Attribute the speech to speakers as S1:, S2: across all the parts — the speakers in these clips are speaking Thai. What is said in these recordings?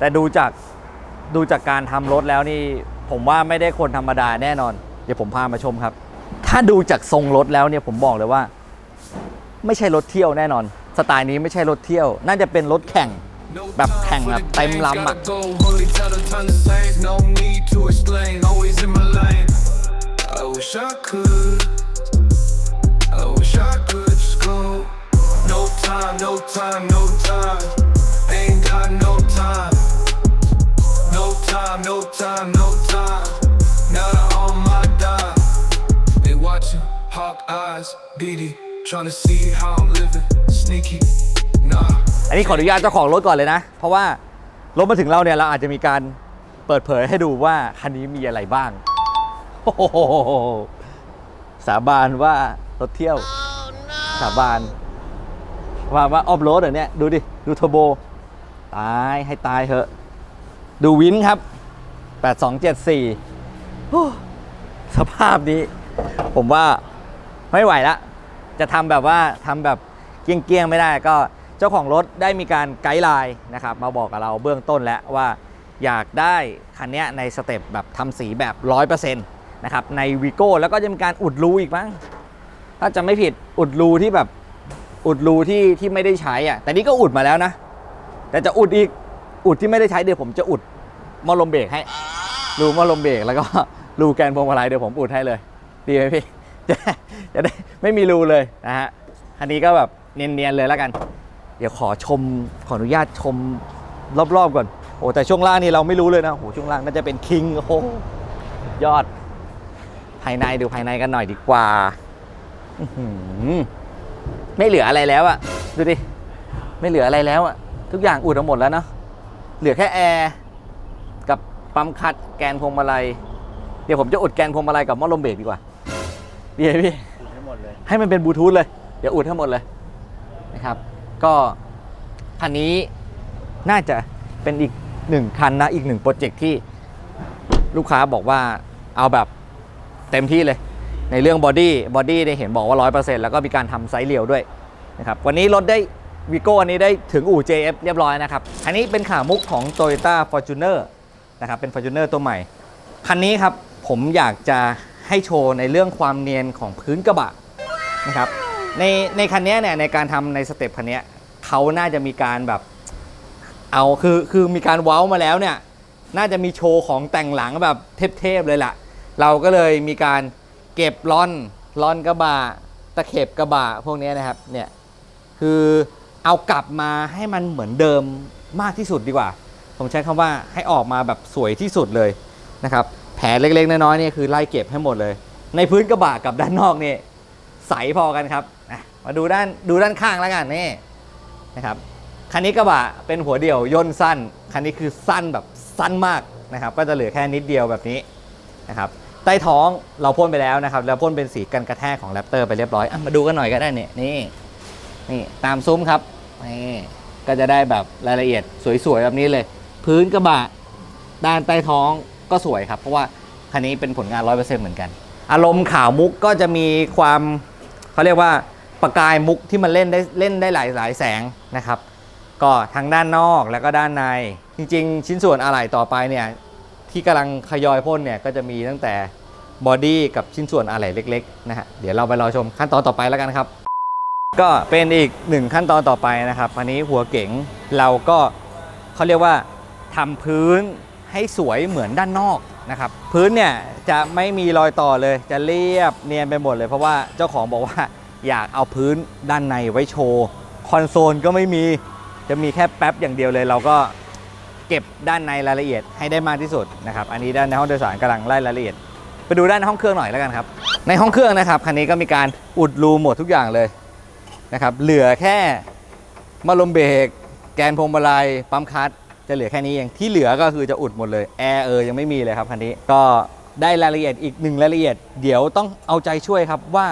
S1: แต่ดูจากดูจากการทำรถแล้วนี่ผมว่าไม่ได้คนธรรมดาแน่นอน เดี๋ยวผมพามาชมครับ ถ้าดูจากทรงรถแล้วเนี่ยผมบอกเลยว่า ไม่ใช่รถเที่ยวแน่นอน สไตล์นี้ไม่ใช่รถเที่ยว น่าจะเป็นรถแข่งแบบแข่งแบบเต็มลำอะ
S2: time, no time, no time. Ain't got no time. No time, no time, no time. Now they're on my dime. They watching, hawk eyes, beady. Trying to see how I'm living. Sneaky, nah.
S1: อันนี้ขออนุญาตเจ้าของรถก่อนเลยนะ เพราะว่ารถมาถึงเราเนี่ยเราอาจจะมีการเปิดเผยให้ดูว่าคันนี้มีอะไรบ้างโอ้โหสาบานว่ารถเที่ยว สาบานว่าว่าออฟโรดเหรอเนี่ย ดูดิ ดูเทอร์โบ ตายให้ตายเถอะ ดูวินครับ 8274โอ้สภาพนี้ ผมว่าไม่ไหวละ จะทำแบบว่าทำแบบเกี้ยงๆ ไม่ได้ก็เจ้าของรถได้มีการไกด์ไลน์นะครับ มาบอกกับเราเบื้องต้นแล้วว่าอยากได้คันเนี้ยในสเต็ปแบบทำสีแบบ 100%นะครับ ในวีโก้แล้วก็จะมีการอุดรูอีกมั้ง ถ้าจะไม่ผิดอุดรูที่แบบอุดรูที่ที่ไม่ได้ใช้อะแต่นี่ก็อุดมาแล้วนะ แต่จะอุดอีกอุดที่ไม่ได้ใช้เดี๋ยวผมจะอุด หมอลมเบรกให้ รูหมอลมเบรกแล้วก็รูแกนพวงมาลัยเดี๋ยวผมอุดให้เลย ดีไหมพี่ จะจะได้ไม่มีรูเลยนะฮะ คันนี้ก็แบบเนียนๆเลยแล้วกัน เดี๋ยวขอชมขออนุญาตชมรอบๆก่อน โอ้แต่ช่วงล่างนี่เราไม่รู้เลยนะโอ้ช่วงล่างน่าจะเป็นคิงโอ้ยอด ภายในดูภายในกันหน่อยดีกว่าไม่เหลืออะไรแล้วอะดูดิ ไม่เหลืออะไรแล้วอะทุกอย่างอุดหมดแล้วเนาะเหลือแค่แอร์ ปั๊มคัดแกนพวงมาลัย เดี๋ยวผมจะอุดแกนพวงมาลัยกับหม้อลมเบรกดีกว่าดีไหมพี่
S3: ให้หมดเลย
S1: ให้มันเป็นบลูทูธเลย เดี๋ยวอุดให้หมดเลยนะครับ ก็คันนี้น่าจะเป็นอีกหนึ่งคันนะ อีกหนึ่งโปรเจกต์ที่ลูกค้าบอกว่าเอาแบบเต็มที่เลย ในเรื่องบอดี้บอดี้ได้เห็นบอกว่า 100%แล้วก็มีการทำไซส์เรียวด้วยนะครับวันนี้รถได้วีโก้อันนี้ได้ถึงอู่ JF เรียบร้อยนะครับ อันนี้เป็นข่าวมุกของ Toyota Fortuner นะครับเป็น Fortuner ตัวใหม่ คันนี้ครับผมอยากจะให้โชว์ในเรื่องความเนียนของพื้นกระบะนะครับในในคันนี้เนี่ยในการทำในสเต็ปคันนี้เขาน่าจะมีการแบบเอาคือคือมีการเว้ามาแล้วเนี่ยน่าจะมีโชว์ของแต่งหลังแบบเทพๆเลยล่ะ เราก็เลยมีการเก็บลอนลอนกระบะตะเข็บกระบะพวกนี้นะครับเนี่ยคือเอากลับมาให้มันเหมือนเดิมมากที่สุดดีกว่า ผมใช้คำว่าให้ออกมาแบบสวยที่สุดเลยนะครับแผลเล็กๆ น้อยๆนี่คือไล่เก็บให้หมดเลย ในพื้นกระบะกับด้านนอกนี่ใสพอกันครับมาดูด้านดูด้านข้างแล้วกันนี่นะครับคันนี้กระบะเป็นหัวเดี่ยวย่นสั้น คันนี้คือสั้นแบบสั้นมากนะครับก็จะเหลือแค่นิดเดียวแบบนี้นะครับใต้ท้องเราพ่นไปแล้วนะครับแล้วพ่นเป็นสีกันกระแทกของแรปเตอร์ไปเรียบร้อยอมาดูกันหน่อยก็ได้เนี่ยนี่นี่ตามซุ้มครับนี่ก็จะได้แบบรายละเอียดสวยๆแบบนี้เลย พื้นกระบะด้านใต้ท้องก็สวยครับ เพราะว่าคันนี้เป็นผลงาน100%เเหมือนกัน อารมณ์ขาวมุกก็จะมีความเขาเรียกว่าประกายมุกที่มันเล่นได้เล่นได้หลายหลายแสงนะครับ ก็ทั้งด้านนอกแล้วก็ด้านใน จริง ๆ ชิ้นส่วนอะไหล่ต่อไปเนี่ยที่กำลังขยอยพ่นเนี่ยก็จะมีตั้งแต่บอดี้กับชิ้นส่วนอะไหล่เล็กๆนะฮะเดี๋ยวเราไปรอชมขั้นตอนต่อไปแล้วกันครับ ก็เป็นอีกหนึ่งขั้นตอนต่อไปนะครับอันนี้หัวเก๋งเราก็เขาเรียกว่า ทำพื้นให้สวยเหมือนด้านนอกนะครับพื้นเนี่ยจะไม่มีรอยต่อเลยจะเรียบเนียนไปหมดเลย เพราะว่าเจ้าของบอกว่าอยากเอาพื้นด้านในไว้โชว์คอนโซลก็ไม่มีจะมีแค่แป๊บอย่างเดียวเลยเราก็เก็บด้านในรายละเอียดให้ได้มากที่สุดนะครับอันนี้ด้านในห้องโดยสารกำลังไล่รายละเอียด ไปดูด้านห้องเครื่องหน่อยแล้วกันครับในห้องเครื่องนะครับคันนี้ก็มีการอุดรูหมดทุกอย่างเลยนะครับเหลือแค่มาลมเบรกแกนพวงมาลัยปั๊มคัต จะเหลือแค่นี้เองที่เหลือก็คือจะอุดหมดเลยแอร์เออยังไม่มีเลยครับคันนี้ก็ได้รายละเอียดอีกหนึ่งรายละเอียด เดี๋ยวต้องเอาใจช่วยครับว่า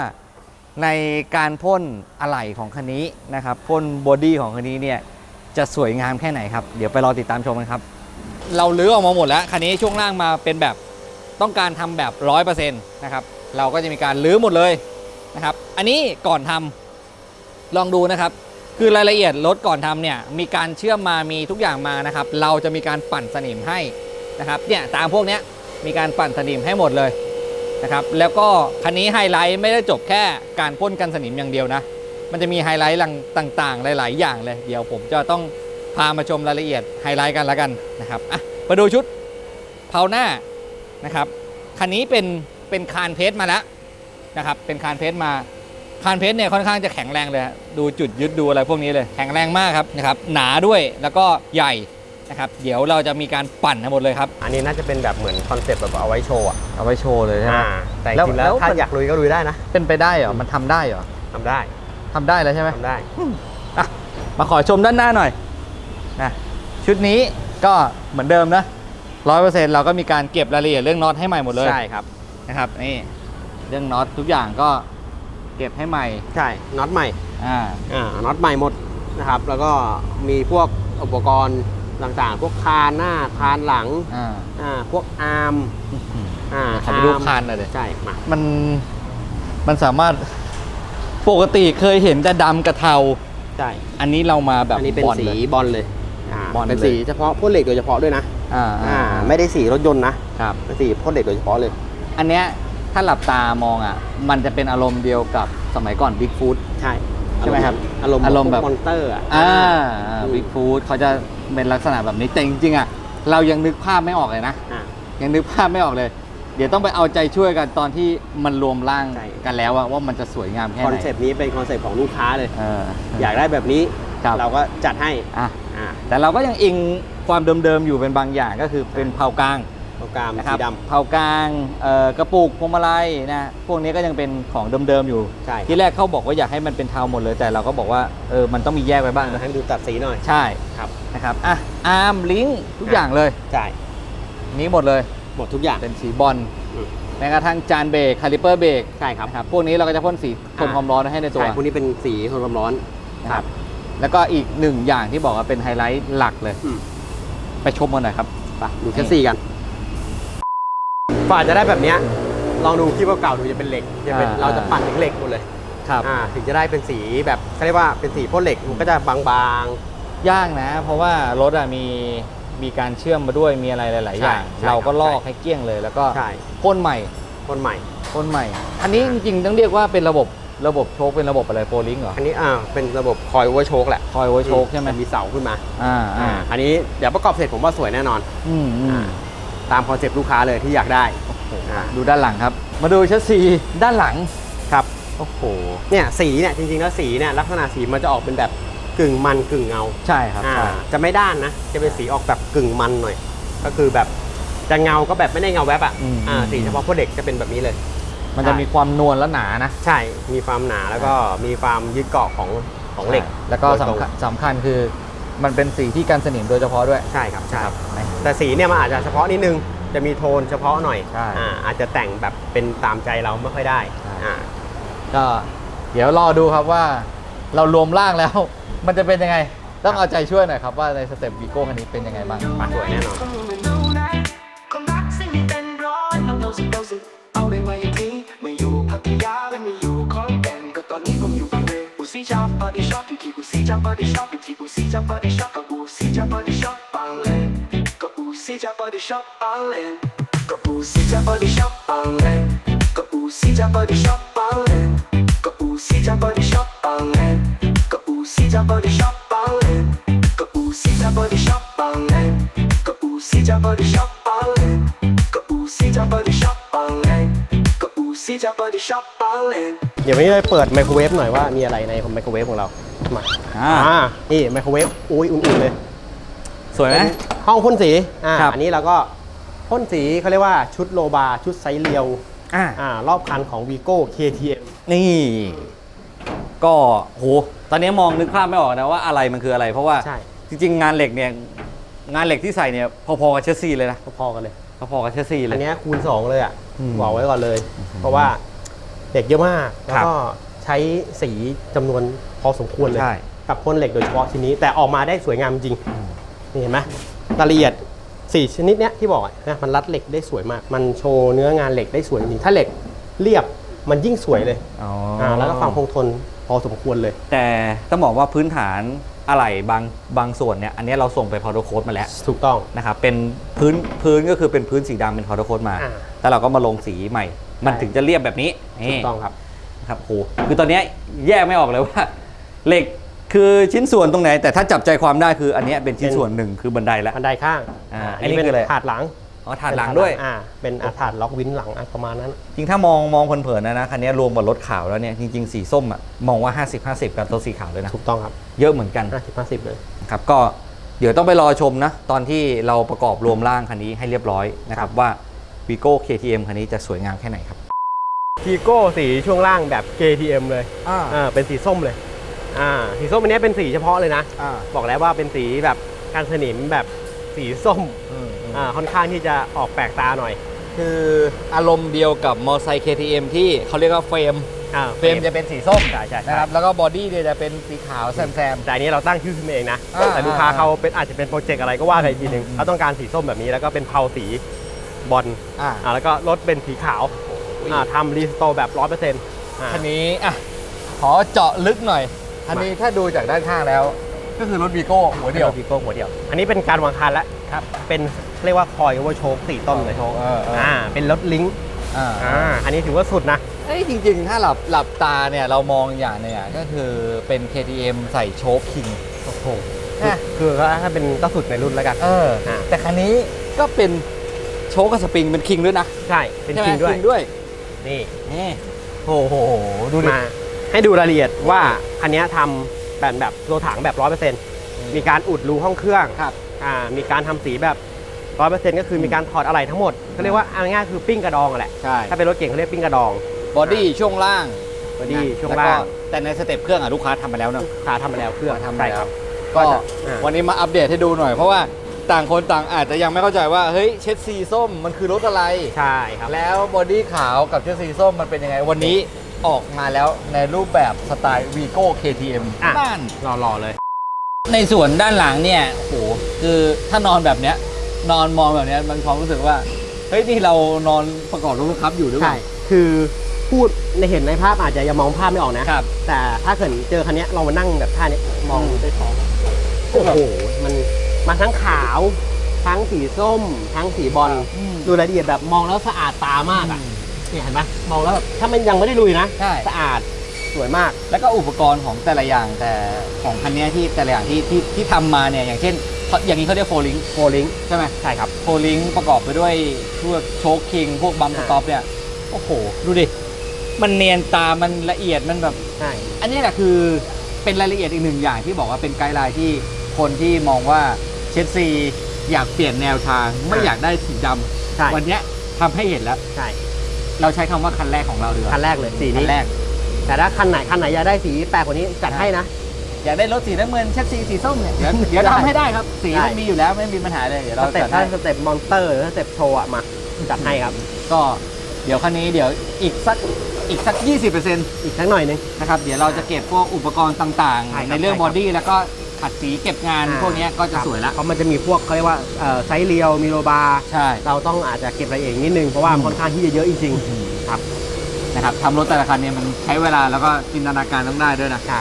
S1: ในการพ่นอะไหล่ของคันนี้นะครับพ่นบอดี้ของคันนี้เนี่ยจะสวยงามแค่ไหนครับ เดี๋ยวไปรอติดตามชมกันครับ เราลื้อออกมาหมดแล้ว คันนี้ช่วงล่างมาเป็นแบบต้องการทำแบบ 100%นะครับเราก็จะมีการลื้อหมดเลยนะครับ อันนี้ก่อนทำลองดูนะครับ คือรายละเอียดรถก่อนทำเนี่ยมีการเชื่อมมามีทุกอย่างมานะครับ เราจะมีการปั่นสนิมให้นะครับเนี่ยตามพวกเนี้ยมีการปั่นสนิมให้หมดเลยนะครับแล้วก็คันนี้ไฮไลท์ไม่ได้จบแค่การพ่นกันสนิมอย่างเดียวนะ มันจะมีไฮไลท์ต่างๆ หลาย ๆ อย่างเลย เดี๋ยวผมจะต้องพามาชมรายละเอียดไฮไลท์กันแล้วกันนะครับอะมาดูชุดเพาหน้านะครับคันนี้เป็นเป็นคานเพชรมาแล้วนะครับเป็นคานเพชรมา คานเพชรเนี่ยค่อนข้างจะแข็งแรงเลยฮะดูจุดยึดดูอะไรพวกนี้เลยแข็งแรงมากครับนะครับหนาด้วยแล้วก็ใหญ่นะครับเดี๋ยวเราจะมีการปั่นทั้งหมดเลยครับ
S3: อันนี้น่าจะเป็นแบบเหมือนคอนเซ็ปต์แบบเอาไว้โชว์อะ
S1: เอาไว้โชว์เลยใช่ไหม
S3: อ่าแต่จ
S1: แล้ว
S3: ริงๆแล้ว
S1: แล้ว
S3: ถ้า
S1: มัน
S3: อยากลุยก็ลุยได้นะ
S1: เป็นไปได้เหรอมันทำได้เหรอ
S3: ทำได้
S1: ทำได้แล้วใช่ไหม
S3: ทำได้
S1: อะมาขอชมด้านหน้าหน่อยนะชุดนี้ก็เหมือนเดิมนะร้อยเปอร์เซ็นต์เราก็มีการเก็บรายละเอียดเรื่องน็อตให้ใหม่หมดเลย
S3: ใช่ครับ
S1: นะครับนี่เรื่องน็อตทุกอย่างก็ เก็บให้ใหม่
S3: ใช่น็อตใหม่
S1: อ่า
S3: อ่าน็อตใหม่หมดนะครับ แล้วก็มีพวกอุปกรณ์ต่างๆ พวกคานหน้าคานหลัง
S1: อ่า
S3: อ่าพวกอาร์มอ่า
S1: ขอไปดู
S3: อาร์ม
S1: คานหน่อยเลย
S3: ใช่มา
S1: มันมันสามารถปกติเคยเห็นแต่ดำกับเทา
S3: ใช่
S1: อันนี้เรามาแบบ
S3: อันนี้เป็น
S1: บอล
S3: สี
S1: เลย
S3: บอลเลยอ่า
S1: บอล
S3: เป็น
S1: เลย
S3: สีเฉพาะพ่นเหล็กโดยเฉพาะด้วยนะ
S1: อ่า
S3: อ่า
S1: อ่า
S3: ไม่ได้สีรถยนต์นะครับเป็นสีพ่นเหล็กโดยเฉพาะเลย
S1: อันเนี้ย ถ้าหลับตามองอะ มันจะเป็นอารมณ์เดียวกับสมัยก่อนบิ๊กฟู t
S3: ใช่
S1: ใช่ไหมครับ
S3: อารมณ์
S1: อารมณ์แบบ
S3: มอนเตอร์อะ
S1: อ่า
S3: อืม
S1: บิ๊กฟูดเขาจะเป็นลักษณะแบบนี้แต่จริงๆอะเรายังนึกภาพไม่ออกเลยนะ
S3: อ่า
S1: ยังนึกภาพไม่ออกเลย เดี๋ยวต้องไปเอาใจช่วยกันตอนที่มันรวมร่าง
S3: ใช่
S1: กันแล้วอะว่ามันจะสวยงามแค่
S3: คอน
S1: ไหน
S3: เซปต์นี้เป็นคอนเซปต์ของลูกค้าเลย
S1: เออ
S3: อยากได้แบบนี้
S1: ครับ
S3: เราก็จัดให้
S1: อะ
S3: อ่า
S1: แต่เราก็ยังอิงความเดิมๆอยู่เป็นบางอย่างก็คือเป็นเผากลาง
S3: โปรแกรม
S1: นะค
S3: สี
S1: รับ
S3: ด
S1: เผากลางเอ่อกระปุกพวงมาลัยนะพวกนี้ก็ยังเป็นของเดิมๆอยู่ำ
S3: ใช่
S1: ที่แรกเขาบอกว่าอยากให้มันเป็นเทาหมดเลยแต่เราก็บอกว่าเออมันต้องมีแยกไว้บ้าง
S3: ให้ดูตัดสีหน่อย
S1: ใช่
S3: ครับ
S1: นะครับอะอาร์มลิงก์ทุกอย่างเลย
S3: ใช่
S1: นี้หมดเลย
S3: หมดทุกอย่าง
S1: เป็นสีบอล
S3: อืม
S1: แม้กระทั่งจานเบรกคาลิเปอร์เบรก
S3: ใช่ครับ
S1: นะครับพวกนี้เราก็จะพ่นสีทน
S3: อ่า
S1: ความร้อนให้ในตัว
S3: ใช่พวกนี้เป็นสีทนความร้อน
S1: นะครับแล้วก็อีกหนึ่งอย่างที่บอกว่าเป็นไฮไลท์หลักเลย
S3: อืม
S1: ไปชมกันหน่อยครับ
S3: ไปดูแคสซี่กัน กว่าจะได้แบบเนี้ยลองดูคลิปเก่าๆดูจะเป็นเหล็กจะเป็น
S1: อ่า
S3: เราจะปั่นถึงเหล็กหมดเลย
S1: ครับ
S3: อ่าถึงจะได้เป็นสีแบบเขาเรียกว่าเป็นสีพ่นเหล็กมันก็จะบาง
S1: ยากนะ เพราะว่ารถอะมีมีการเชื่อมมาด้วยมีอะไรหลายๆอย่าง
S3: ใช่ใช่
S1: เราก็
S3: ครับ
S1: ลอก
S3: ใช่
S1: ให้เกลี้ยงเลย แล้วก็
S3: ๆใช่
S1: พ่นใหม่
S3: พ่นใหม่
S1: พ่นใหม่ อันนี้จริง ๆ ต้องเรียกว่าเป็นระบบระบบโชคเป็นระบบอะไรโฟลิงเหรอ
S3: อันนี้อ่าเป็นระบบคอยโอเวอร์โชคแหละ
S1: คอยไว้โชคใช่ไหม
S3: มีเสาขึ้นมา
S1: อ่าอ่า
S3: อ่าอันนี้เดี๋ยวประกอบเสร็จผมว่าสวยแน่นอน
S1: อืมอืม
S3: อ่า ตามคอนเซปต์ลูกค้าเลยที่อยากได้อ่า
S1: ดูด้านหลังครับ มาดูชัสซีด้านหลัง
S3: ครับ
S1: โอ้โห
S3: เนี่ยสีเนี่ยจริงๆแล้วสีเนี่ยลักษณะสีมันจะออกเป็นแบบกึ่งมันกึ่งเงา
S1: ใช่ครับ
S3: อ่า
S1: ใช่
S3: จะไม่ด้านนะจะเป็นสีออกแบบกึ่งมันหน่อย ก็คือแบบจะเงาก็แบบไม่ได้เงาแวบอะอ่าสีเฉพาะพวกเด็กจะเป็นแบบนี้เลย
S1: มันจะมีความนวลและหนานะ
S3: ใช่มีความหนาแล้วก็มีความยึดเกาะของของเหล็ก
S1: ใช่แล้วก็
S3: โดยตรง
S1: สำคัญสำคัญคือ มันเป็นสีที่กันสนิมโดยเฉพาะด้วย
S3: ใช่ครับใช่
S1: ครับ
S3: แต่สีเนี่ยมันอาจจะเฉพาะนิดนึง จะมีโทนเฉพาะหน่อย
S1: ใช่
S3: อ่าอาจจะแต่งแบบเป็นตามใจเราไม่ค่อยได้
S1: ใช่
S3: อ่า
S1: ก็เดี๋ยวรอดูครับว่าเรารวมร่างแล้ว มันจะเป็นยังไง ต้องเอาใจช่วยหน่อยครับว่าในสเต็ปวีโก้คันนี้เป็นยังไงบ้างไป
S3: สวยแน่นอน
S4: ก็รักสิ่งที่เป็นร้อยเอาเราสิเราสิ บริเวณกูซีจับบอดี้ช็อปอยู่ที่กูซีจับบอดี้ช็อปอยู่ที่กูซีจับบอดี้ช็อปกับกูซีจับบอดี้ช็อป เลนเดี๋
S3: ยววันนี้เราเปิดไมโครเวฟหน่อยว่ามีอะไรในไมโครเวฟของเรา มา
S1: อ่า
S3: อ่านี่ไมโครเวฟอุ้ยอุ่นๆเลย
S1: สวยไหม
S3: เป็นห้องพ่นสีอ่า
S1: ครับ
S3: อันนี้เราก็พ่นสีเขาเรียกว่าชุดโลบาร์ชุดไซส์เรียว
S1: อ่า
S3: อ่ารอบคันของ Vigo KTM
S1: นี่ ก็โหตอนนี้มองนึกภาพไม่ออกนะว่าอะไรมันคืออะไร เพราะว่า
S3: ใช่
S1: จริง ๆ งานเหล็กเนี่ย งานเหล็กที่ใส่เนี่ย พอๆกับเชสซีเลยนะ
S3: พอๆกันเลย
S1: พอๆกับเชสซีเล
S3: อั
S1: ย
S3: นเนี้ยคูณ 2 เลยอะ
S1: อืม
S3: บอกไว้ก่อนเลย เพราะว่าเด็กเยอะมาก แล้ว
S1: ครับ
S3: ก็ใช้สีจำนวนพอสมควรเลย
S1: ใช่
S3: กับพ่นเหล็กโดยเฉพาะชิ้นนี้ แต่ออกมาได้สวยงามจริง นี่เห็นไหมรายละเอียดสี่ชนิดเนี้ยที่บอกอะนะมันรัดเหล็กได้สวยมาก มันโชว์เนื้องานเหล็กได้สวยจริงถ้าเหล็กเรียบมันยิ่งสวยเลย
S1: อ๋อ
S3: อ่าแล้วก็ความคงทนพอสมควรเลย
S1: แต่ต้องบอกว่าพื้นฐาน อะไหล่บางบางส่วนเนี่ยอันนี้เราส่งไปพาวเดอร์โค้ดมาแล้ว
S3: ถูกต้อง
S1: นะครับเป็นพื้นพื้นก็คือเป็นพื้นสีดำเป็นพาวเดอร์โค้ดมา
S3: อ่า
S1: แล้วเราก็มาลงสีใหม่ มันถึงจะเรียบแบบนี้
S3: ถู
S1: นี่
S3: กต้องครับ
S1: ครับโหคือตอนเนี้ยแยกไม่ออกเลยว่า เหล็กคือชิ้นส่วนตรงไหน แต่ถ้าจับใจความได้คืออันเนี้ยเป็นชิ้นส่วนหนึ่งคือบันไดแล้ว
S3: บันไดข้าง
S1: อ่าาอันนี้คืออะไร
S3: ถาดหลัง
S1: อ๋อถาดหลังด้วย
S3: อ่า เป็นอาถาดล็อกวินหลังอะประมาณนั้น
S1: จริงถ้ามองมองเผินๆนะนะคันนี้รวมกับรถขาวแล้วเนี่ยจริงๆสีส้มอะมองว่า 50 50 กับตัวสีขาวเลยนะ
S3: ถูกต้องครับ
S1: เยอะเหมือนกัน
S3: 50 50 เลย
S1: ครับก็เดี๋ยวต้องไปรอชมนะ ตอนที่เราประกอบรวมร่างคันนี้ให้เรียบร้อยนะครับว่า Vigo KTM คันนี้จะสวยงามแค่ไหนครับ
S3: ทีโก้สีช่วงล่างแบบ KTM เลยอ่าเป็นสีส้มเลย อ่า สีส้มอันนี้เป็นสีเฉพาะเลยนะบอกแล้วว่าเป็นสีแบบการสนิมแบบสีส้ม อ่าค่อนข้างที่จะออกแปลกตาหน่อย
S1: คืออารมณ์เดียวกับมอไซค์ KTM ที่เขาเรียกว่าเฟรม
S3: อ่า
S1: เฟรมจะเป็นสีส้ม
S3: ใช่ใช่ใช่
S1: นะครับแล้วก็บอดี้เนี่ยจะเป็นสีขาวแซมแซม
S3: แต่อันนี้เราตั้งชื่อขึ้นมาเองนะ
S1: อ่า
S3: แต่ลูกค้า
S1: อ่า
S3: เขาเป็นอาจจะเป็นโปรเจกต์อะไรก็ว่ากันอีกทีหนึ่ง
S1: อืม
S3: เขาต้องการสีส้มแบบนี้แล้วก็เป็นเพาสีบอล
S1: อ่า
S3: อ่าแล้วก็รถเป็นสีขาวอ่าทำรีสโตร์แบบร้อยเปอร์เซ็นต์
S1: คันนี้อะขอเจาะลึกหน่อย คันนี้ถ้าดูจากด้านข้างแล้ว ก็คือรถวีโก้หัวเดียว
S3: พีโก้หัวเดียว อันนี้เป็นการวางคันแล้ว
S1: ครับ
S3: เป็นเรียกว่าคอยโอเวอร์โชคสี่ต้นเลย
S1: โชคเออเออ
S3: อ่าเป็นรถลิงก์
S1: อ่า
S3: อ่าอันนี้ถือว่าสุดนะ
S1: เอ้ยจริงๆ ถ้าหลับหลับตาเนี่ยเรามองอย่างหนึงอะก็คือเป็น KTM ใส่โชคคิง
S3: โอ้โห
S1: อะ
S3: คือก็ถ้าเป็นก็สุดในรุ่นแล้วกัน
S1: เออ
S3: อะ
S1: แต่คันนี้ก็เป็นโชคกับสปริงเป็นคิงด้วยนะ
S3: ใช่ เป็น
S1: ใช่ไหม
S3: คิงด้วย
S1: คิงด้วย
S3: นี่
S1: นี่โอ้โห ดูดิ
S3: มาให้ดูรายละเอียดว่าอันเนี้ยทำแบบแบบตัวถังแบบร้อยเปอร์เซ็นต์มีการอุดรูห้องเครื่อง
S1: ครับ
S3: อ่ามีการทำสีแบบร้อยเปอร์เซ็นต์ก็คือมีการถอดอะไรทั้งหมดเขาเรียกว่าเอาง่ายๆคือปิ้งกระดองอะแหละ
S1: ใช่
S3: ถ้าเป็นรถเก่งเขาเรียกปิ้งกระดอง
S1: บอดี้ช่วงล่าง
S3: บอดี้
S1: นะ
S3: ช่วง
S1: แก็
S3: ล่าง
S1: แต่ในสเต็ปเครื่องอะลูกค้าทำมาแล้วเนอะ
S3: ขาทำมาแล้วเครื่อง
S1: ทำมา
S3: ใช่
S1: แล้
S3: ควรับ
S1: ก็
S3: ก็จะอ่า
S1: วันนี้มาอัปเดตให้ดูหน่อย เพราะว่าต่างคนต่างอาจจะยังไม่เข้าใจว่าเฮ้ยเช็ดสีส้มมันคือรถอะไร
S3: ใช่ครับ
S1: แล้วบอดี้ขาวกับเช็ดสีส้มมันเป็นยังไง วันนี้ออกมาแล้วในรูปแบบสไตล์ Vigo KTM
S3: อะ
S1: นั่น
S3: รอๆเลย
S1: ในส่วนด้านหลังเนี่ยโหคือถ้านอนแบบเนี้ย นอนมองแบบเนี้ยมันความรู้สึกว่าเฮ้ยนี่เรานอนประกอบรถบังคับอยู่หรือเป
S3: ใช่
S1: ล่า
S3: คือพูดในเห็นในภาพอาจจะยังมองภาพไม่ออกนะ
S1: ครับ
S3: แต่ถ้าเกิดเจอคันเนี้ยลองมานั่งแบบท่าเนี้ยมอง
S1: อืม
S3: ด้วยท้องโอ้โหมันมันทั้งขาว ทั้งสีส้ม ทั้งสีบอล
S1: อืม
S3: ดูรายละเอียดแบบมองแล้วสะอาดตามากอะเนี่ยเห็นปะมองแล้วแบบถ้ามันยังไม่ได้ลุยนะ
S1: ใช่
S3: สะอาดส วยมาก
S1: แล้วก็อุปกรณ์ของแต่ละอย่างแต่ของคันเนี้ยที่แต่ละอย่างที่ที่ที่ทำมาเนี่ยอย่างเช่นเขาอย่างนี้เขาเรียกโฟลิง
S3: โฟลิง
S1: ใช่ไหม
S3: ใช่ครับ
S1: โฟลิงประกอบไปด้วยพวกโชคคิง พวกบัมส
S3: อ่า
S1: ต็อปเนี่ยโอ้โห ดูดิ มันเนียนตามันละเอียดมันแบบ
S3: ใช่
S1: อันนี้แหละคือเป็นรายละเอียดอีกหนึ่งอย่างที่บอกว่าเป็นไกด์ไลน์ที่คนที่มองว่าเชสซีอยากเปลี่ยนแนวทางไม่อยากได้สีดำ
S3: ใช่
S1: วันเนี้ยทำให้เห็นแล้ว
S3: ใช่
S1: เราใช้คำว่าคันแรกของเราดีกว่า
S3: คันแรกเลยสี
S1: คั
S3: นี้
S1: นแรก
S3: แต่ถ้าคันไหนคันไหนอยากได้สีแปลกกว่านี้จัดให้นะ
S1: อยากได้รถสีน้ำเงินเชสซีสีส้มเนี่ยเดี๋ยวเดี๋ยว
S3: ได้
S1: ทำให้ได้ครับ สี
S3: ได้
S1: มันมีอยู่แล้วไม่มีปัญหาเลยเดี๋ยว
S3: ส
S1: เรา
S3: เต็ป
S1: จัด
S3: ถ้า
S1: ให้
S3: สเต็ปมอนสเตอร์หรือสเต็ปโชว์อะมาจัดให้ครับ
S1: ก็เดี๋ยวคันนี้เดี๋ยวอีกสักอีกสัก 20%
S3: อีกสักหน่อยหนึง
S1: นะครับเดี๋ยวเราจะเก็บพวกอุปกรณ์ต่าง
S3: ใช่ครับ
S1: ๆ ในเรื่อง
S3: ใช่
S1: บ
S3: ค
S1: อ
S3: รับ
S1: ดี้แล้วก็ขัดสีเก็บงาน
S3: อ่า
S1: พวกเนี้ยก็จะสวยละ
S3: เพราะมันจะมีพวกเขาเรียกว่าเอ่อไซส์เรียวมีโลบาร์
S1: ใช่
S3: เราต้องอาจจะเก็บรายละเอียดนิดนึงเพราะว่า
S1: อืม
S3: ค่อนข้างที่จะเยอะจริงๆครับ
S1: นะครับทำรถแต่ละคันเนี่ยมันใช้เวลาแล้วก็จินตนาการต้องได้ด้วยนะ
S3: ใช่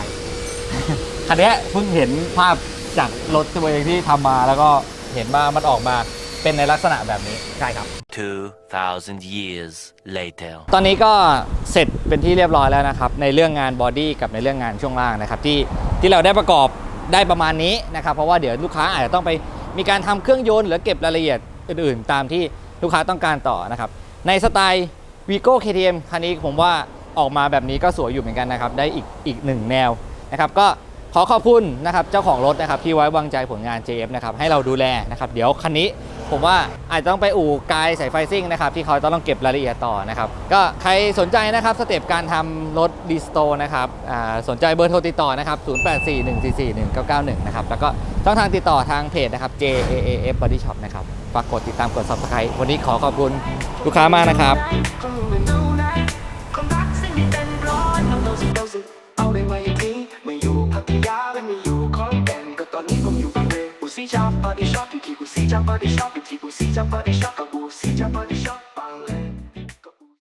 S1: คันเนี้ยเพิ่งเห็นภาพจากรถตัวเองที่ทำมาแล้วก็เห็นว่ามันออกมาเป็นในลักษณะแบบนี้
S3: ใช่ครับ
S5: 2,000 years later.
S1: ตอนนี้ก็เสร็จเป็นที่เรียบร้อยแล้วนะครับ ในเรื่องงานบอดี้กับในเรื่องงานช่วงล่างนะครับ ที่ที่เราได้ประกอบได้ประมาณนี้นะครับ เพราะว่าเดี๋ยวลูกค้าอาจจะต้องไปมีการทำเครื่องยนต์หรือเก็บรายละเอียดอื่นๆ ตามที่ลูกค้าต้องการต่อนะครับ ในสไตล์ Vigo KTM คันนี้ผมว่าออกมาแบบนี้ก็สวยอยู่เหมือนกันนะครับ ได้อีกอีกหนึ่งแนวนะครับ ก็ขอขอบคุณนะครับเจ้าของรถนะครับที่ไว้วางใจผลงาน JF นะครับให้เราดูแลนะครับ เดี๋ยวคันนี้ผมว่าอาจจะต้องไปอู่กายสายไฟซิ่งนะครับที่เขาต้องเก็บรายละเอียดต่อนะครับก็ใครสนใจนะครับสเต็ปการทำรถดีสโตนะครับสนใจเบอร์โทรติดต่อนะครับ0841441991 นะครับแล้วก็ช่องทางติดต่อทางเพจนะครับ JAAF Body Shop นะครับ ฝากกดติดตามกด Subscribe วันนี้ขอขอบคุณลูกค้ามากนะครับ
S4: เอาเราสิเราสิเอาเลยมอย่างนี้ไม่อยู่พัทยาและไม่อยู่ขอนแก่นก็ตอนนี้ผมอยู่บริเวณอุซี่จับบอดี้ช็อปที่อุซี่จับบอดี้ช็อปที่อุซี่จับบอดี้ช็อปกับอุซี่จับบอดี้ช็อป